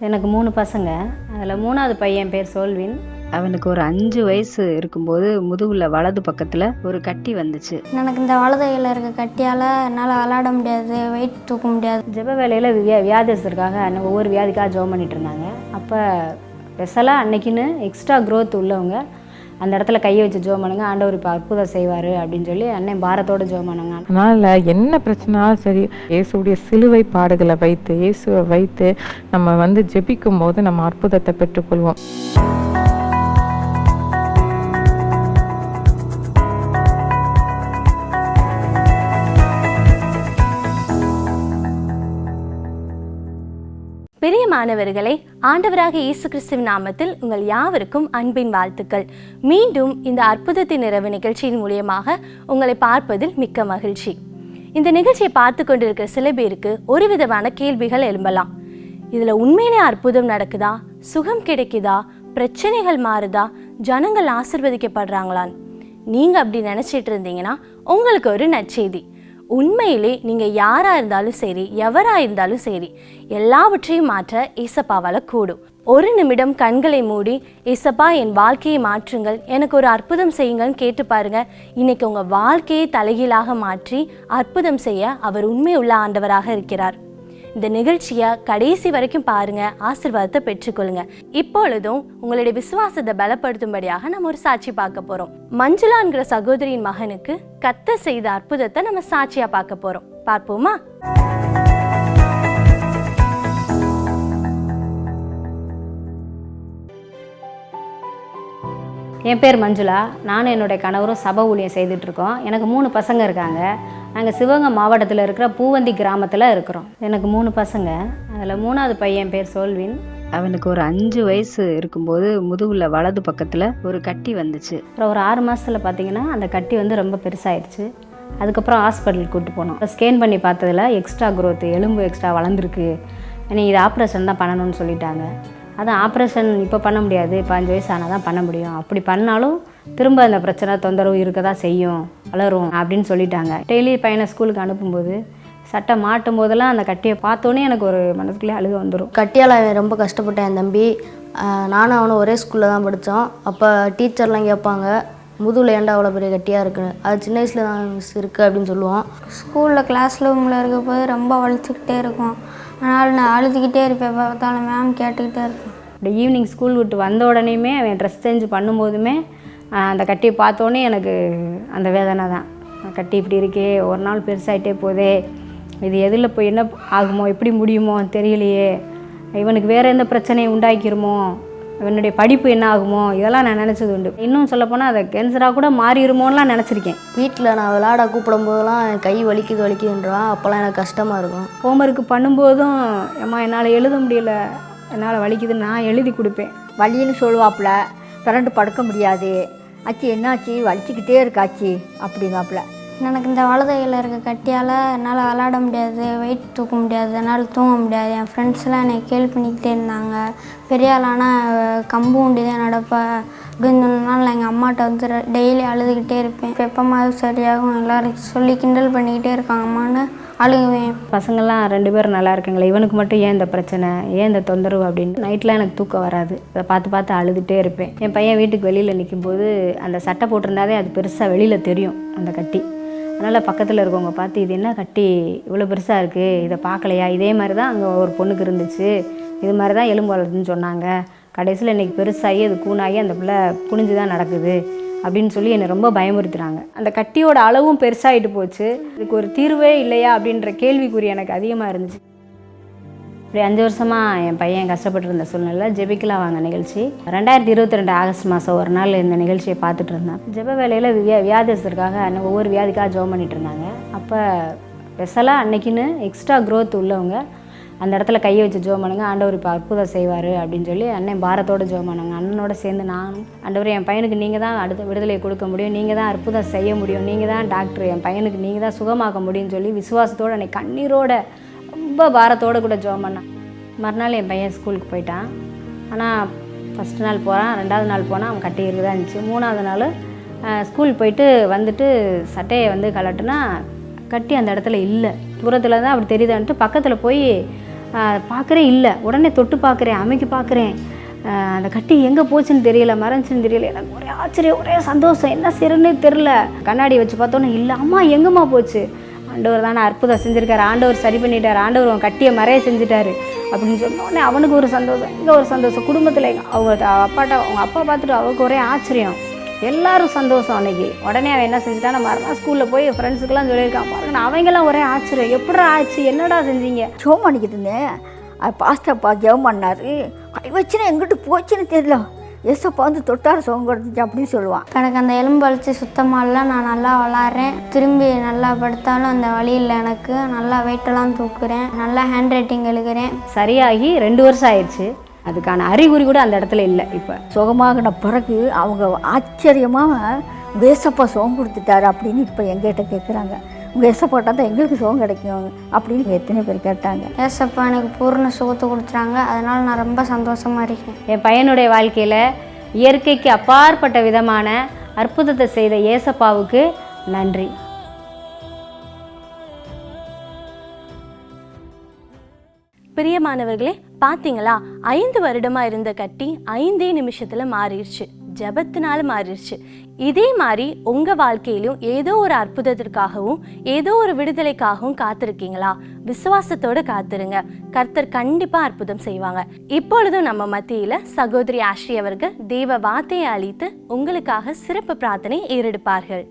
எனக்கு மூணு பசங்க. அதில் மூணாவது பையன் பேர் சோல்வின். அவனுக்கு ஒரு அஞ்சு வயசு இருக்கும்போது முதுகுல வலது பக்கத்தில் ஒரு கட்டி வந்துச்சு. எனக்கு இந்த வலதையில் இருக்க கட்டியால் என்னால் விளாட முடியாது வெயிட் தூக்க முடியாது. ஜெப வேலையில் வியா வியாதிஸ்தருக்காக அன்னை ஒவ்வொரு வியாதிக்காக ஜெபம் பண்ணிட்டு இருந்தாங்க. அப்போ ஸ்பெஷலாக அன்னைக்குன்னு எக்ஸ்ட்ரா growth உள்ளவங்க அந்த இடத்துல கையை வச்சு ஜெபம் பண்ணுங்க. ஆண்டவர் இப்போ அற்புதம் செய்வார் அப்படின்னு சொல்லி அண்ணன் பாரத்தோட ஜெபம் பண்ணுங்க. அதனால என்ன பிரச்சனாலும் சரி இயேசுடைய சிலுவை பாடுகளை வைத்து இயேசுவை வைத்து நம்ம வந்து ஜெபிக்கும் போது நம்ம அற்புதத்தை பெற்றுக்கொள்வோம். பிரியமானவர்களே ஆண்டவராக இயேசு கிறிஸ்துவின் நாமத்தில் உங்கள் யாவருக்கும் அன்பின் வாழ்த்துக்கள். மீண்டும் இந்த அற்புதத்தின் நிறைவு நிகழ்ச்சியின் மூலியமாக உங்களை பார்ப்பதில் மிக்க மகிழ்ச்சி. இந்த நிகழ்ச்சியை பார்த்து கொண்டிருக்கிற சில பேருக்கு ஒரு விதமான கேள்விகள் எழும்பலாம். இதுல உண்மையிலே அற்புதம் நடக்குதா? சுகம் கிடைக்குதா? பிரச்சனைகள் மாறுதா? ஜனங்கள் ஆசிர்வதிக்கப்படுறாங்களான்னு. நீங்க அப்படி நினைச்சிட்டு இருந்தீங்கன்னா உங்களுக்கு ஒரு நற்செய்தி. உண்மையிலே நீங்கள் யாராக இருந்தாலும் சரி எவராக இருந்தாலும் சரி எல்லாவற்றையும் மாற்ற இசப்பாவால் கூடும். ஒரு நிமிடம் கண்களை மூடி ஏசப்பா என் வாழ்க்கையை மாற்றுங்கள். எனக்கு ஒரு அற்புதம் செய்யுங்கள்னு கேட்டு பாருங்க. இன்னைக்கு உங்கள் வாழ்க்கையை தலைகீழாக மாற்றி அற்புதம் செய்ய அவர் உண்மை உள்ள ஆண்டவராக இருக்கிறார். இந்த நிகழ்ச்சியை கடைசி வரைக்கும் பாருங்க ஆசிர்வாதத்தை பெற்றுக்கொள்ளுங்க. இப்பொழுதும் உங்களுடைய விசுவாசத்தை பலப்படுத்தும்படியாக நம்ம ஒரு சாட்சி பார்க்க போறோம். மஞ்சுளான்கிற சகோதரியின் மகனுக்கு கத்த செய்த அற்புதத்தை நம்ம சாட்சியா பார்க்க போறோம். பார்ப்போமா? என் பேர் மஞ்சுளா. நானும் என்னுடைய கணவரும் சபை ஊழியம் செய்துட்டு இருக்கோம். எனக்கு மூணு பசங்க இருக்காங்க. நாங்கள் சிவகங்கை மாவட்டத்தில் இருக்கிற பூவந்தி கிராமத்தில் இருக்கிறோம். எனக்கு மூணு பசங்க. அதில் மூணாவது பையன் பேர் சோல்வின். அவனுக்கு ஒரு அஞ்சு வயசு இருக்கும்போது முதுகுல வலது பக்கத்தில் ஒரு கட்டி வந்துச்சு. அப்புறம் ஒரு ஆறு மாதத்தில் பார்த்தீங்கன்னா அந்த கட்டி வந்து ரொம்ப பெருசாயிடுச்சு. அதுக்கப்புறம் ஹாஸ்பிட்டலுக்கு கூட்டு போனோம். ஸ்கேன் பண்ணி பார்த்ததுல எக்ஸ்ட்ரா growth எலும்பு எக்ஸ்ட்ரா வளர்ந்துருக்கு. நீ இது ஆப்ரேஷன் தான் பண்ணணும்னு சொல்லிட்டாங்க. அதான் ஆப்ரேஷன் இப்போ பண்ண முடியாது. இப்போ அஞ்சு வயசு ஆனால் தான் பண்ண முடியும். அப்படி பண்ணாலும் திரும்ப அந்த பிரச்சனை தொந்தரவு இருக்க தான் செய்யும். வளரும் அப்படின்னு சொல்லிட்டாங்க. டெய்லி பையனை ஸ்கூலுக்கு அனுப்பும்போது சட்டை மாட்டும் போதெல்லாம் அந்த கட்டியை பார்த்தோன்னே எனக்கு ஒரு மனசுக்குள்ளே அழுக வந்துடும் கட்டியால் அவன் ரொம்ப கஷ்டப்பட்டேன் என் தம்பி. நானும் அவனும் ஒரே ஸ்கூலில் தான் படித்தோம் அப்போ டீச்சர்லாம் கேட்பாங்க முதுகில் ஏன்டா அவ்வளோ பெரிய கட்டியாக இருக்குன்னு? அது சின்ன வயசில் தான் மிஸ் இருக்குது அப்படின்னு சொல்லுவோம். ஸ்கூலில் கிளாஸ் ரூமில் இருக்க போது ரொம்ப வலிச்சுக்கிட்டே இருக்கும். அதனால் நான் அழுதுகிட்டே இருப்பேன். எப்போ பார்த்தாலும் மேம் கேட்டுக்கிட்டே இருப்பேன். இப்படி ஈவினிங் ஸ்கூல் விட்டு வந்த உடனேயுமே அவன் ட்ரெஸ் சேஞ்ச் பண்ணும்போதுமே அந்த கட்டியை பார்த்தோன்னே எனக்கு அந்த வேதனை தான். கட்டி இப்படி இருக்கே ஒரு நாள் பெருசாயிட்டே போதே இது எதில் போய் என்ன ஆகுமோ எப்படி முடியுமோ தெரியலையே. இவனுக்கு வேறு எந்த பிரச்சனையை உண்டாக்கிருமோ இவனுடைய படிப்பு என்ன ஆகுமோ இதெல்லாம் நான் நினச்சது உண்டு. இன்னும் சொல்லப்போனால் அதை கேன்சராக கூட மாறிடுமோன்னுலாம் நினச்சிருக்கேன். வீட்டில் நான் விளையாட கூப்பிடும் போதெல்லாம் என் கை வலிக்குது வலிக்குதுன்றான் அப்போல்லாம் எனக்கு கஷ்டமாக இருக்கும். ஹோம்ஒர்க்கு பண்ணும்போதும் அம்மா என்னால் எழுத முடியல. என்னால் வலிக்குதுன்னு நான் எழுதி கொடுப்பேன். வலின்னு சொல்லுவாப்புல பிறண்டு படுக்க முடியாது. ஆச்சி என்னாச்சு? வலிச்சுக்கிட்டே இருக்காச்சி. அப்படிங்காப்புல எனக்கு இந்த வலதையில் இருக்க கட்டியால் என்னால் விளாட முடியாது வெயிட் தூக்க முடியாது என்னால் தூங்க முடியாது. என் ஃப்ரெண்ட்ஸ்லாம் என்னை கேள்வி பண்ணிக்கிட்டே இருந்தாங்க. பெரிய ஆளானா கம்பு உண்டி தான் நடப்பேன் அப்படின்னு சொன்னனால எங்கள் அம்மாட்ட வந்து டெய்லி அழுதுகிட்டே இருப்பேன். எப்பமாவது சரியாகும் எல்லோரும் சொல்லி கிண்டல் பண்ணிக்கிட்டே இருக்காங்கம்மான்னு அழுகுவேன் பசங்கள்லாம் ரெண்டு பேரும் நல்லா இருக்குங்களே இவனுக்கு மட்டும் ஏன் இந்த பிரச்சனை? ஏன் இந்த தொந்தரவு அப்படின்னு? நைட்லாம் எனக்கு தூக்கம் வராது. அதை பார்த்து பார்த்து அழுதுகிட்டே இருப்பேன். என் பையன் வீட்டுக்கு வெளியில் நிற்கும்போது அந்த சட்டை போட்டிருந்தாவே அது பெருசாக வெளியில் தெரியும் அந்த கட்டி. அதனால் பக்கத்தில் இருக்கவங்க பார்த்து இது என்ன கட்டி? இவ்வளோ பெருசாக இருக்குது இதை பார்க்கலையா? இதே மாதிரி தான் அங்கே ஒரு பொண்ணுக்கு இருந்துச்சு. இது மாதிரி தான் எலும்பு வளருதுன்னு சொன்னாங்க. கடைசியில் இன்றைக்கி பெருசாகி அது கூணாகி அந்த பிள்ளை குனிஞ்சு தான் நடக்குது. அப்படின்னு சொல்லி என்னை ரொம்ப பயமுறுத்துகிறாங்க அந்த கட்டியோட அளவும் பெருசாகிட்டு போச்சு. இதுக்கு ஒரு தீர்வே இல்லையா அப்படின்ற கேள்விக்குறி எனக்கு அதிகமாக இருந்துச்சு. இப்படி அஞ்சு வருஷமாக என் பையன் கஷ்டப்பட்டு இருந்த சூழ்நிலை ஜெபிக்கலாம் வாங்க நிகழ்ச்சி. ரெண்டாயிரத்தி இருபத்தி ரெண்டு ஆகஸ்ட் மாதம் ஒரு நாள் இந்த நிகழ்ச்சியை பார்த்துட்டு இருந்தேன். ஜெப வேலையில் வியா வியாதிஸ்தருக்காக ஒவ்வொரு வியாதிக்காக ஜெபம் பண்ணிட்டு இருந்தாங்க. அப்போ ஸ்பெஷலாக அன்னைக்குன்னு எக்ஸ்ட்ரா க்ரோத் உள்ளவங்க அந்த இடத்துல கையை வச்சு ஜோம் பண்ணுங்க ஆண்டவர் இப்போ அற்புதம் செய்வார் அப்படின்னு சொல்லி அண்ணன் பாரத்தோடு ஜோம் பண்ணுங்க. அண்ணனோட சேர்ந்து நானும் ஆண்டவர் என் பையனுக்கு நீங்கள் தான் அடுத்த விடுதலையை கொடுக்க முடியும் நீங்கள் தான் அற்புதம் செய்ய முடியும் நீங்கள் தான் டாக்டர் என் பையனுக்கு நீங்கள் தான் சுகமாக்க முடியும்னு சொல்லி விசுவாசத்தோடு அன்னைக்கு கண்ணீரோட ரொம்ப பாரத்தோடு கூட ஜோம் பண்ணான். மறுநாள் என் பையன் ஸ்கூலுக்கு போயிட்டான். ஆனால் ஃபஸ்ட் நாள் போகிறான் ரெண்டாவது நாள் போனால் அவன் கட்டி இருக்குதா இருந்துச்சு. மூணாவது நாள் ஸ்கூல் போயிட்டு வந்துட்டு சட்டையை வந்து கலட்டுனா கட்டி அந்த இடத்துல இல்லை. தூரத்தில் தான் அப்படி தெரியுதான்ட்டு பக்கத்தில் போய் பார்க்குறேன் இல்லை. உடனே தொட்டு பார்க்குறேன் அமைக்கி பார்க்குறேன் அந்த கட்டி எங்கே போச்சுன்னு தெரியல மறைஞ்சுன்னு தெரியல. எனக்கு ஒரே ஆச்சரியம் ஒரே சந்தோஷம். என்ன சிறுன்னு தெரில கண்ணாடி வச்சு பார்த்தோன்னே இல்லை அம்மா எங்கம்மா போச்சு? ஆண்டவர் தானே அற்புதம் செஞ்சுருக்காரு. ஆண்டவர் சரி பண்ணிட்டார். ஆண்டவர் அவன் கட்டியை மறைய செஞ்சுட்டாரு. அப்படின்னு சொன்னோடனே அவனுக்கு ஒரு சந்தோஷம். இங்கே ஒரு சந்தோஷம். குடும்பத்தில் அவங்க அப்பாட்ட அவங்க அப்பா பார்த்துட்டு அவளுக்கு ஒரே ஆச்சரியம். எல்லாரும் சந்தோஷம் அன்னைக்கு. உடனே அவன் என்ன செஞ்சுட்டான் மறுநாள் ஸ்கூலில் போய் ஃப்ரெண்ட்ஸுக்கெல்லாம் சொல்லியிருக்கான். பாருங்க அவங்கெல்லாம் ஒரே ஆச்சரியம். எப்படா ஆச்சு? என்னடா செஞ்சீங்க? ஜோம் பண்ணிக்கிட்டு இருந்தேன் அது பாஸ்டப்பா ஜெபம் பண்ணார். கை எங்கிட்டு போச்சுன்னு தெரியல. ஏசப்பா வந்து தொட்டார் சோகம் கொடுத்துச்சு அப்படின்னு சொல்லுவான். எனக்கு அந்த எலும்பு வலிச்சு சுத்தமாக இல்லை நான் நல்லா விளாட்றேன். திரும்பி நல்லா படுத்தாலும் அந்த வலி இல்லை எனக்கு. நல்லா வெயிட்டெல்லாம் தூக்குறேன். நல்லா ஹேண்ட் ரைட்டிங் எழுதுகிறேன் சரியாகி ரெண்டு வருஷம் ஆயிடுச்சு. அதுக்கான அறிகுறி கூட அந்த இடத்துல இல்லை இப்போ. சுகமாகின பிறகு அவங்க ஆச்சரியமாக ஏசப்பா சுகம் கொடுத்துட்டாரு அப்படின்னு இப்போ எங்கிட்ட கேட்குறாங்க உங்கள் ஏசப்பாட்டா தான் எங்களுக்கு சுகம் கிடைக்கும் அப்படின்னு எத்தனை பேர் கேட்டாங்க. ஏசப்பா எனக்கு பூர்ண சுகத்தை கொடுத்துறாங்க அதனால் நான் ரொம்ப சந்தோஷமாக இருக்கேன். என் பையனுடைய வாழ்க்கையில் இயற்கைக்கு அப்பாற்பட்ட விதமான அற்புதத்தை செய்த ஏசப்பாவுக்கு நன்றி. பிரியமானவர்களே பாத்தீங்களா? ஐந்து வருடமா இருந்த கட்டி ஐந்தே நிமிஷத்துல மாறிடுச்சு. ஜபத்தினால மாறிடுச்சு. இதே மாதிரி உங்க வாழ்க்கையிலும் ஏதோ ஒரு அற்புதத்திற்காகவும் ஏதோ ஒரு விடுதலைக்காகவும் காத்திருக்கீங்களா? விசுவாசத்தோட காத்துருங்க. கர்த்தர் கண்டிப்பா அற்புதம் செய்வாங்க. இப்பொழுதும் நம்ம மத்தியில சகோதரி ஆஷ்ரி அவர்கள் தேவ வார்த்தையை அளித்து உங்களுக்காக சிறப்பு பிரார்த்தனை ஏறெடுப்பார்கள்.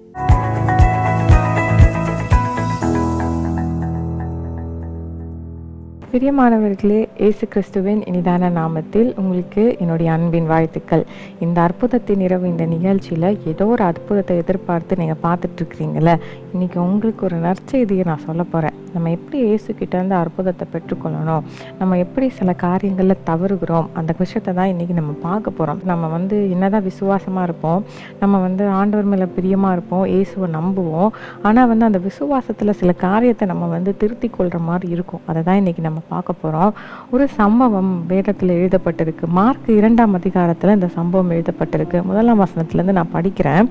பிரியமானவர்களே இயேசு கிறிஸ்துவின் இனிதான நாமத்தில் உங்களுக்கு என்னுடைய அன்பின் வாழ்த்துக்கள். இந்த அற்புதத்தின் இரவு இந்த நிகழ்ச்சியில் ஏதோ ஒரு அற்புதத்தை எதிர்பார்த்து நீங்கள் பார்த்துட்ருக்கிறீங்களே இன்றைக்கி உங்களுக்கு ஒரு நற்செய்தியை நான் சொல்ல போகிறேன் நம்ம எப்படி இயேசு இருந்து அற்புதத்தை பெற்றுக்கொள்ளணும்? நம்ம எப்படி சில காரியங்களில் தவறுகிறோம்? அந்த விஷயத்தை தான் இன்றைக்கி நம்ம பார்க்க போகிறோம் நம்ம வந்து என்னதான் விசுவாசமாக இருப்போம் நம்ம வந்து ஆண்டவர் மேலே பிரியமாக இருப்போம் இயேசுவை நம்புவோம். ஆனால் வந்து அந்த விசுவாசத்தில் சில காரியத்தை நம்ம வந்து திருத்தி கொள்கிற மாதிரி இருக்கும். அதை தான் இன்றைக்கி நம்ம பார்க்க போகிறோம் ஒரு சம்பவம் வேதத்தில் எழுதப்பட்டிருக்கு. மார்க் இரண்டாம் அதிகாரத்தில் இந்த சம்பவம் எழுதப்பட்டிருக்கு. முதலாம் வசனத்துலேருந்து நான் படிக்கிறேன்.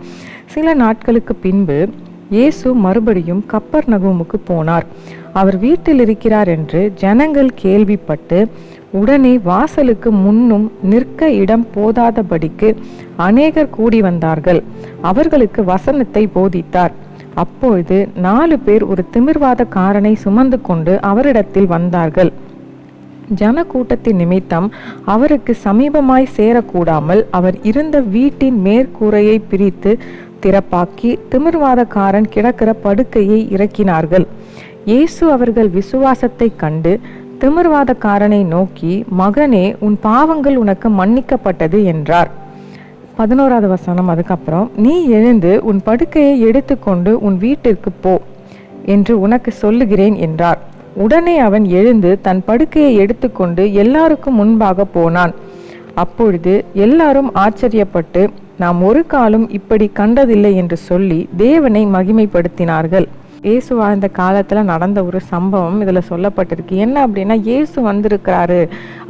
சில நாட்களுக்கு பின்பு இயேசு மறுபடியும் கப்பர் நகூமுக்கு போனார். அவர் வீட்டில் இருக்கிறார் என்று ஜனங்கள் கேள்விப்பட்டு உடனே வாசலுக்கு முன்னும் நிற்க இடம் போதாதபடிக்கு அநேகர் கூடி வந்தார்கள். அவர்களுக்கு வசனத்தை போதித்தார். அப்பொழுது நாலு பேர் ஒரு திமிர்வாதக்காரனை சுமந்து கொண்டு அவரிடத்தில் வந்தார்கள். ஜன கூட்டத்தின் நிமித்தம் அவருக்கு சமீபமாய் சேரக்கூடாமல் அவர் இருந்த வீட்டின் மேற்கூரையை பிரித்து திறப்பாக்கி திமிர்வாதக்காரன் கிடக்கிற படுக்கையை இறக்கினார்கள். இயேசு அவர்கள் விசுவாசத்தை கண்டு திமிர்வாதக்காரனை நோக்கி மகனே உன் பாவங்கள் உனக்கு மன்னிக்கப்பட்டது என்றார். பதினோராவது வசனம் அதுக்கப்புறம் நீ எழுந்து உன் படுக்கையை எடுத்துக்கொண்டு உன் வீட்டிற்கு போ என்று உனக்கு சொல்லுகிறேன் என்றார். உடனே அவன் எழுந்து தன் படுக்கையை எடுத்துக்கொண்டு எல்லாருக்கும் முன்பாக போனான். அப்பொழுது எல்லாரும் ஆச்சரியப்பட்டு நாம் ஒரு காலம் இப்படி கண்டதில்லை என்று சொல்லி தேவனை மகிமைப்படுத்தினார்கள். இயேசு வாழ்ந்த காலத்தில் நடந்த ஒரு சம்பவம் இதில் சொல்லப்பட்டிருக்கு. என்ன அப்படின்னா இயேசு வந்திருக்கிறாரு.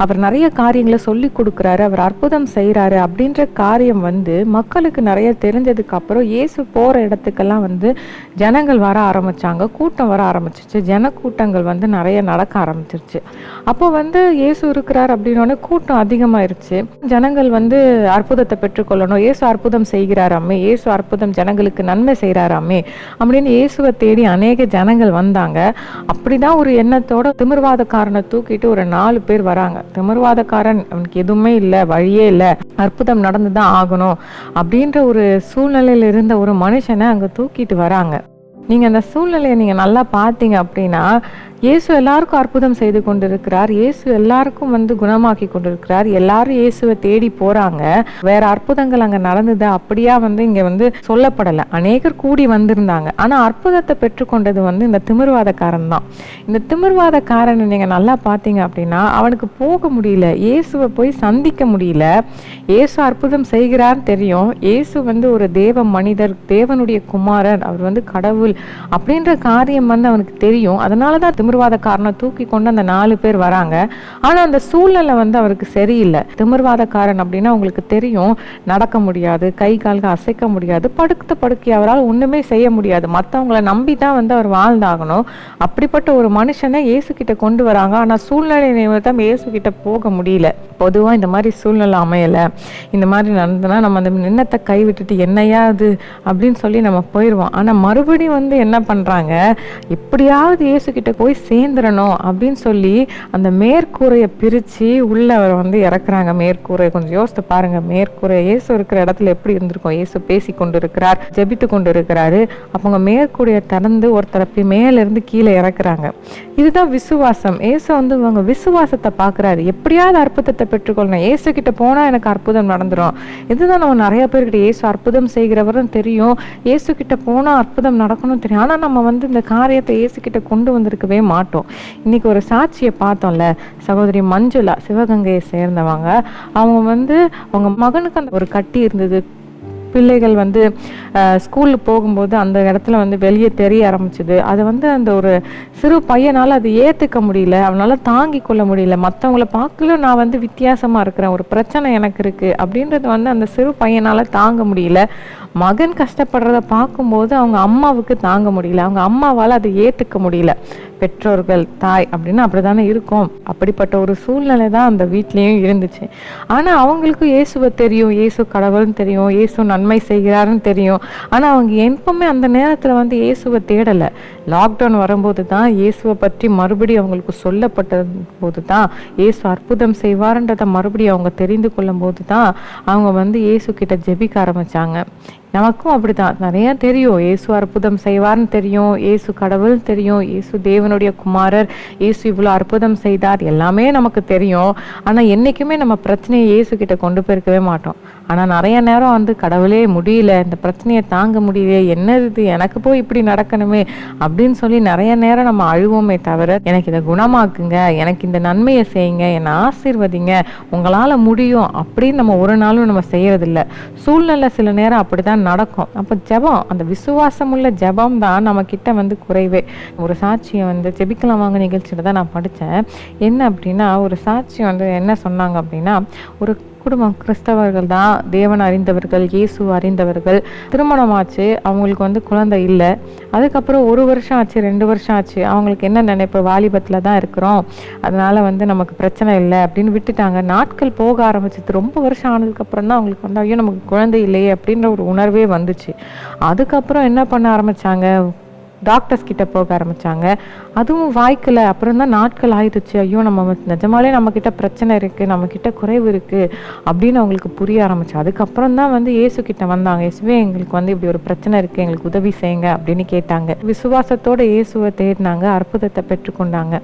அவர் நிறைய காரியங்களை சொல்லி கொடுக்குறாரு. அவர் அற்புதம் செய்கிறாரு அப்படின்ற காரியம் வந்து மக்களுக்கு நிறைய தெரிஞ்சதுக்கு அப்புறம் இயேசு போகிற இடத்துக்கெல்லாம் வந்து ஜனங்கள் வர ஆரம்பிச்சாங்க. கூட்டம் வர ஆரம்பிச்சிச்சு. ஜனக்கூட்டங்கள் வந்து நிறைய நடக்க ஆரம்பிச்சிருச்சு. அப்போ வந்து இயேசு இருக்கிறார் அப்படின்னோடனே கூட்டம் அதிகமாயிருச்சு. ஜனங்கள் வந்து அற்புதத்தை பெற்றுக்கொள்ளணும். இயேசு அற்புதம் செய்கிறாராமே. இயேசு அற்புதம் ஜனங்களுக்கு நன்மை செய்கிறாராமே. அப்படின்னு இயேசுவை தேடி அநேக ஜனங்கள் வந்தாங்க. அப்படிதான் ஒரு எண்ணத்தோட திமிர்வாதக்காரனை தூக்கிட்டு ஒரு நாலு பேர் வராங்க. திமிர்வாதக்காரன் அவனுக்கு எதுவுமே இல்லை வழியே இல்லை. அற்புதம் நடந்து தான் ஆகணும் அப்படின்ற ஒரு சூழ்நிலையில இருந்த ஒரு மனுஷனை அங்கே தூக்கிட்டு வராங்க. நீங்கள் அந்த சூழ்நிலையை நீங்கள் நல்லா பார்த்தீங்க அப்படின்னா இயேசு எல்லாருக்கும் அற்புதம் செய்து கொண்டிருக்கிறார். இயேசு எல்லாருக்கும் வந்து குணமாக்கி கொண்டிருக்கிறார். எல்லாரும் இயேசுவை தேடி போறாங்க. வேற அற்புதங்கள் அங்க நடந்தது. அப்படியா வந்து இங்க வந்து சொல்லப்படலை. அநேகர் கூடி வந்திருந்தாங்க. ஆனா அற்புதத்தை பெற்றுக்கொண்டது வந்து இந்த திமிர்வாதக்காரன் தான். இந்த திமிர்வாதக்காரன் நீங்க நல்லா பார்த்தீங்க அப்படின்னா அவனுக்கு போக முடியல. இயேசுவை போய் சந்திக்க முடியல. இயேசு அற்புதம் செய்கிறார்னு தெரியும். இயேசு வந்து ஒரு தேவ மனிதர் தேவனுடைய குமாரன் அவர் வந்து கடவுள் அப்படின்ற காரியம் வந்து அவனுக்கு தெரியும். அதனால தான் திமிர்வாதக்காரனை தூக்கி கொண்டு அந்த நாலு பேர் வராங்க. ஆனால் அந்த சூழ்நிலை வந்து அவருக்கு சரியில்லை. திமிர்வாதக்காரன் அப்படின்னா உங்களுக்கு தெரியும் நடக்க முடியாது கை கால்கள் அசைக்க முடியாது படுத்து படுக்கை அவரால் ஒன்றுமே செய்ய முடியாது. மற்றவங்கள நம்பி தான் வந்து அவர் வாழ்ந்தாகணும். அப்படிப்பட்ட ஒரு மனுஷனை இயேசு கிட்ட கொண்டு வராங்க. ஆனால் சூழ்நிலை நிமித்தம் இயேசு கிட்ட போக முடியல. பொதுவாக இந்த மாதிரி சூழ்நிலை அமையலை. இந்த மாதிரி நடந்ததுன்னா நம்ம அந்த நின்னத்தை கைவிட்டுட்டு என்னையா அது அப்படின்னு சொல்லி நம்ம போயிடுவோம் ஆனால் மறுபடியும் வந்து என்ன பண்ணுறாங்க எப்படியாவது இயேசு கிட்ட போய் சேர்ந்துடணும் அப்படின்னு சொல்லி அந்த மேற்கூரையை பிரித்து உள்ளே அவர் வந்து இறக்குறாங்க. மேற்கூரை கொஞ்சம் யோசித்து பாருங்கள் மேற்கூரை இயேசு இருக்கிற இடத்துல எப்படி இருந்திருக்கும்? இயேசு பேசி கொண்டு இருக்கிறார் ஜபித்து கொண்டு இருக்கிறாரு அவங்க மேற்கூரையை திறந்து ஒருத்தரை பி- மேல இருந்து கீழே இறக்குறாங்க. இதுதான் விசுவாசம். இயேசு வந்து இவங்க விசுவாசத்தை பார்க்குறாரு. எப்படியாவது அற்புதத்தை பெற்றுக்கொள்ளணும். இயேசு கிட்ட போனால் எனக்கு அற்புதம் நடந்துரும். இதுதான் நம்ம நிறைய பேர்கிட்ட இயேசு அற்புதம் செய்கிறவரும் தெரியும். இயேசு கிட்ட போனால் அற்புதம் நடக்கணும் தெரியும். ஆனால் நம்ம வந்து இந்த காரியத்தை இயேசு கிட்ட கொண்டு வந்திருக்கவே மாட்டோம். இன்னைக்கு ஒரு சாட்சியை பார்த்தோம்ல சகோதரி மஞ்சுளா சிவகங்கையை சேர்ந்தவங்க. அவங்க வந்து அவங்க மகனுக்கு அந்த ஒரு கட்டி இருந்தது பிள்ளைகள் வந்து ஸ்கூலில் போகும்போது அந்த இடத்துல வந்து வெளியே தெரிய ஆரம்பிச்சுது. அதை வந்து அந்த ஒரு சிறு பையனால் அது ஏற்றுக்க முடியல. அவனால் தாங்கி கொள்ள முடியல. மற்றவங்கள பார்க்கல நான் வந்து வித்தியாசமாக இருக்கிறேன். ஒரு பிரச்சனை எனக்கு இருக்குது அப்படின்றது வந்து அந்த சிறு பையனால் தாங்க முடியல. மகன் கஷ்டப்படுறத பார்க்கும்போது அவங்க அம்மாவுக்கு தாங்க முடியல. அவங்க அம்மாவால் அதை ஏற்றுக்க முடியல. பெற்றோர்கள் தாய் அப்படின்னு அப்படிதானே இருக்கும். அப்படிப்பட்ட ஒரு சூழ்நிலை தான் அந்த வீட்லேயும் இருந்துச்சு. ஆனால் அவங்களுக்கும் இயேசுவை தெரியும். இயேசு கடவுள்னு தெரியும். இயேசு நன்மை செய்கிறாருன்னு தெரியும். ஆனால் அவங்க எப்பவுமே அந்த நேரத்தில் வந்து இயேசுவை தேடலை. லாக்டவுன் வரும்போது தான் இயேசுவை பற்றி மறுபடியும் அவங்களுக்கு சொல்லப்பட்ட போது தான் இயேசு அற்புதம் செய்வார்ன்றதை மறுபடியும் அவங்க தெரிந்து கொள்ளும் போது தான் அவங்க வந்து இயேசு கிட்ட ஜெபிக்க ஆரம்பிச்சாங்க. நமக்கும் அப்படிதான். நிறையா தெரியும். இயேசு அற்புதம் செய்வார்னு தெரியும். இயேசு கடவுள்னு தெரியும். இயேசு தேவனுடைய குமாரர். இயேசு இவ்வளோ அற்புதம் செய்தார். எல்லாமே நமக்கு தெரியும். ஆனால் என்னைக்குமே நம்ம பிரச்சனையை இயேசு கிட்ட கொண்டு போயிருக்கவே மாட்டோம். ஆனால் நிறைய நேரம் வந்து கடவுளே முடியல. இந்த பிரச்சனையை தாங்க முடியல என்னது இது? எனக்கு போய் இப்படி நடக்கணுமே. அப்படின்னு சொல்லி நிறைய நேரம் நம்ம அழுவோமே தவிர எனக்கு இதை குணமாக்குங்க எனக்கு இந்த நன்மையை செய்யுங்க என்னை ஆசீர்வதிங்க உங்களால் முடியும் அப்படின்னு நம்ம ஒரு நாளும் நம்ம செய்யறதில்ல. சூழ்நிலை சில நேரம் அப்படிதான் நடக்கும். அப்போ ஜெபம் அந்த விசுவாசம் உள்ள ஜெபம் தான் நம்ம கிட்ட வந்து குறைவே. ஒரு சாட்சியை வந்து ஜெபிக்கலாம் வாங்க நிகழ்ச்சியில் தான் நான் படித்தேன் என்ன அப்படின்னா ஒரு சாட்சி வந்து என்ன சொன்னாங்க அப்படின்னா ஒரு குடும்பம் கிறிஸ்தவர்கள் தான். தேவன் அறிந்தவர்கள் இயேசு அறிந்தவர்கள். திருமணம் ஆச்சு அவங்களுக்கு வந்து குழந்தை இல்லை. அதுக்கப்புறம் ஒரு வருஷம் ஆச்சு ரெண்டு வருஷம் ஆச்சு. அவங்களுக்கு என்ன நினைப்பு? வாலிபத்தில் தான் இருக்கிறோம். அதனால் வந்து நமக்கு பிரச்சனை இல்லை அப்படின்னு விட்டுட்டாங்க. நாட்கள் போக ஆரம்பிச்சது. ரொம்ப வருஷம் ஆனதுக்கப்புறம் தான் அவங்களுக்கு வந்து ஐயோ நமக்கு குழந்தை இல்லையே அப்படின்ற ஒரு உணர்வே வந்துச்சு. அதுக்கப்புறம் என்ன பண்ண ஆரம்பிச்சாங்க? டாக்டர்ஸ் கிட்ட போக ஆரம்பிச்சாங்க. அதுவும் வாய்க்கல அப்புறம் தான் நாட்கள் ஆயிடுச்சு. ஐயோ நம்ம நிஜமாலே நம்மக்கிட்ட பிரச்சனை இருக்குது நம்மக்கிட்ட குறைவு இருக்குது அப்படின்னு அவங்களுக்கு புரிய ஆரம்பிச்சு. அதுக்கப்புறம் தான் வந்து இயேசு கிட்ட வந்தாங்க. இயேசுவே எங்களுக்கு வந்து இப்படி ஒரு பிரச்சனை இருக்குது எங்களுக்கு உதவி செய்யுங்க அப்படின்னு கேட்டாங்க. விசுவாசத்தோட இயேசுவை தேடினாங்க அற்புதத்தை பெற்றுக்கொண்டாங்க.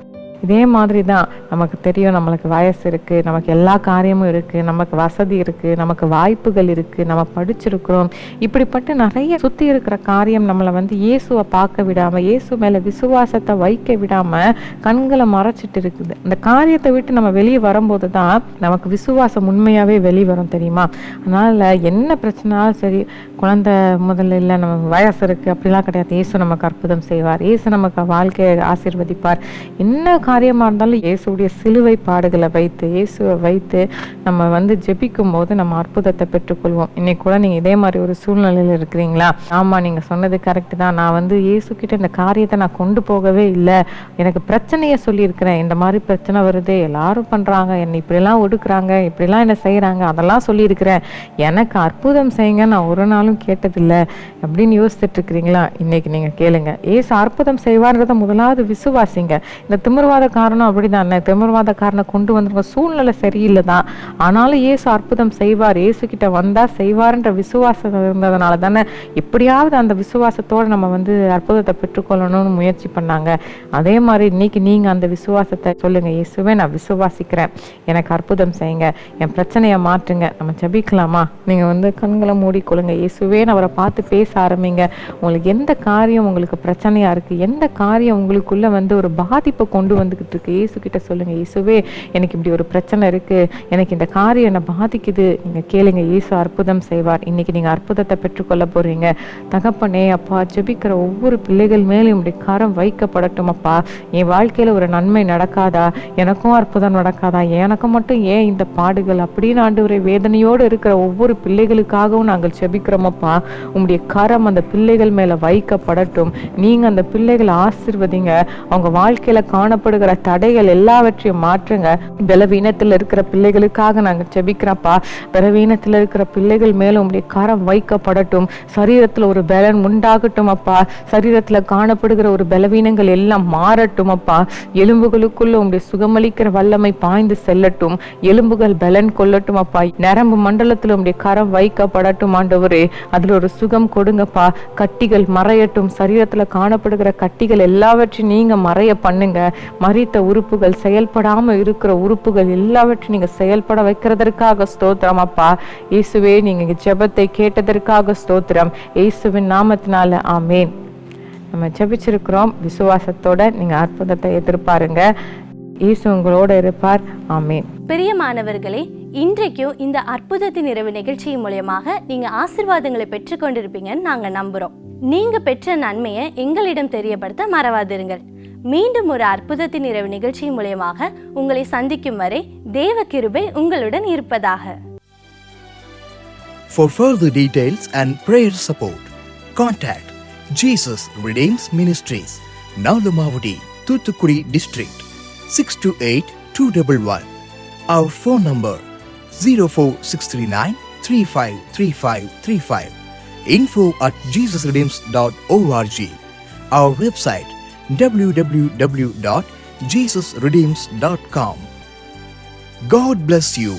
இதே மாதிரி தான் நமக்கு தெரியும் நம்மளுக்கு வயசு இருக்குது நமக்கு எல்லா காரியமும் இருக்குது நமக்கு வசதி இருக்குது நமக்கு வாய்ப்புகள் இருக்குது நம்ம படிச்சிருக்கிறோம். இப்படிப்பட்ட நிறைய சுற்றி இருக்கிற காரியம் நம்மளை வந்து இயேசுவை பார்க்க விடாமல் இயேசு மேலே விசுவாசத்தை வைக்க விடாமல் கண்களை மறைச்சிட்டு இருக்குது. அந்த காரியத்தை விட்டு நம்ம வெளியே வரும்போது தான் நமக்கு விசுவாசம் உண்மையாகவே வெளிவரும் தெரியுமா? அதனால் என்ன பிரச்சனாலும் சரி குழந்தை முதல்ல இல்லை நம்ம வயசு இருக்குது அப்படிலாம் கிடையாது. இயேசு நமக்கு அற்புதம் செய்வார். இயேசு நமக்கு வாழ்க்கையை ஆசீர்வதிப்பார். என்ன காரியமாக இருந்தாலும் இயேசுடைய சிலுவை பாடுகளை வைத்து இயேசுவை வைத்து நம்ம வந்து ஜெபிக்கும் போது நம்ம அற்புதத்தை பெற்றுக்கொள்வோம். இன்னைக்கு கூட நீங்க இதே மாதிரி ஒரு சூழ்நிலையில இருக்கிறீங்களா? ஆமா நீங்க சொன்னது கரெக்ட் தான். நான் வந்து இயேசு கிட்ட இந்த காரியத்தை நான் கொண்டு போகவே இல்லை. எனக்கு பிரச்சனையை சொல்லியிருக்கிறேன். இந்த மாதிரி பிரச்சனை வருது. எல்லாரும் பண்றாங்க. என்னை இப்படிலாம் ஒடுக்குறாங்க. இப்படிலாம் என்ன செய்கிறாங்க அதெல்லாம் சொல்லியிருக்கிறேன். எனக்கு அற்புதம் செய்யுங்க. நான் ஒரு நாளும் கேட்டதில்லை. அப்படின்னு யோசிச்சுட்டு இருக்கிறீங்களா? இன்னைக்கு நீங்க கேளுங்க. ஏசு அற்புதம் செய்வார்ன்றதை முதலாவது விசுவாசிங்க. இந்த திமிர்வாத காரணம் அப்படிதானே? திமிர்வாத காரணம் கொண்டு வந்திருக்க சூழ்நிலை சரியில்லை தான் ஆனாலும் இயேசு அற்புதம் செய்வார். இயேசு கிட்ட வந்தால் செய்வார்ன்ற விசுவாசம் இருந்ததுனால தானே எப்படியாவது அந்த விசுவாசத்தோடு நம்ம வந்து அற்புதத்தை பெற்றுக்கொள்ளணும்னு முயற்சி பண்ணாங்க. அதே மாதிரி இன்னைக்கு நீங்கள் அந்த விசுவாசத்தை சொல்லுங்கள் இயேசுவே நான் விசுவாசிக்கிறேன். எனக்கு அற்புதம் செய்யுங்க. என் பிரச்சனையை மாற்றுங்க. நம்ம ஜபிக்கலாமா? நீங்கள் வந்து கண்களை மூடிக்கொள்ளுங்க இயேசுவேன்னு அவரை பார்த்து பேச ஆரம்பிங்க. உங்களுக்கு எந்த காரியம் உங்களுக்கு பிரச்சனையாக இருக்குது எந்த காரியம் உங்களுக்குள்ளே வந்து ஒரு பாதிப்பை கொண்டு வந்துக்கிட்டு இருக்கு இயேசு கிட்ட சொல்லுங்கள் இயேசுவே எனக்கு இப்படி ஒரு பிரச்சனை இருக்குது எனக்கு இந்த காரியம் என்னை பாதிக்குது. நீங்கள் கேளுங்க இயேசு அற்புதம் செய்வார். இன்னைக்கு நீங்கள் அற்புதத்தை பெற்றுக்கொள்ள போகிறீங்க தகப்பனே அப்பா ஜெபிக்கிற ஒவ்வொரு பிள்ளைகள் மேலும் இப்படி கரம் வைக்கப்படட்டும் அப்பா. என் வாழ்க்கையில் ஒரு நன்மை நடக்காதா? எனக்கும் அற்புதம் நடக்காதா? எனக்கு மட்டும் ஏன் இந்த பாடுகள்? அப்படின்னு ஆண்டு வேதனையோடு இருக்கிற ஒவ்வொரு பிள்ளைகளுக்காகவும் நாங்கள் ஜெபிக்கிறோமப்பா உங்களுடைய கரம் அந்த பிள்ளைகள் மேலே வைக்கப்படட்டும். நீங்கள் அந்த பிள்ளைகளை ஆசிர்வதிங்க. அவங்க வாழ்க்கையில ஏற்படுகிற தடைகள் எல்லாவற்றையும் மாற்றுங்க. பலவீனத்தில் இருக்கிற பிள்ளைகளுக்காக நாங்கள் செபிக்கிறப்பா பலவீனத்தில் இருக்கிற பிள்ளைகள் மேலும் உங்களுடைய கரம் வைக்கப்படட்டும். சரீரத்தில் ஒரு பலன் உண்டாகட்டும் அப்பா. சரீரத்தில் காணப்படுகிற ஒரு பலவீனங்கள் எல்லாம் மாறட்டும் அப்பா. எலும்புகளுக்குள்ள உங்களுடைய சுகமளிக்கிற வல்லமை பாய்ந்து செல்லட்டும். எலும்புகள் பலன் கொள்ளட்டும் அப்பா. நரம்பு மண்டலத்தில் உங்களுடைய கரம் வைக்கப்படட்டும் ஆண்டவரே. அதுல ஒரு சுகம் கொடுங்கப்பா. கட்டிகள் மறையட்டும். சரீரத்துல காணப்படுகிற கட்டிகள் எல்லாவற்றையும் நீங்க மறைய பண்ணுங்க. மறித்த உறுப்புகள் செயல்படாமல் இருக்கிற உறுப்புகள் எல்லாவற்றையும் நீங்கள் செயல்பட வைக்கிறதற்காக ஸ்தோத்திரம். அப்பா இயேசுவே நீங்கள் ஜெபத்தை கேட்டதற்காக ஸ்தோத்திரம். இயேசுவின் நாமத்தினால ஆமேன். நம்ம ஜெபிச்சிருக்கிறோம். விசுவாசத்தோட நீங்கள் அற்புதத்தை எதிர்பாருங்க. இயேசு உங்களோட இருப்பார். ஆமேன். பிரியமானவர்களே இன்றைக்கும் இந்த அற்புதத்தின் இரவு நிகழ்ச்சி மூலயமாக நீங்க ஆசிர்வாதங்களை பெற்றுக்கொண்டிருப்பீங்கன்னு நாங்க நம்புறோம். நீங்க பெற்ற நன்மையை எங்களிடம் தெரியப்படுத்த மறவாதிருங்கள். மீண்டும் ஒரு அற்புதத்தின் இரவு நிகழ்ச்சி மூலயமாக உங்களை சந்திக்கும் வரை தேவ கிருபை உங்களுடன் இருப்பதாக For further details and prayer support, contact Jesus Redeems Ministries, Nalamavudi, Thuthukudi District, 628-211. Our phone number 04639 353535. Info at jesusredeems.org. Our website www.jesusredeems.com. God bless you.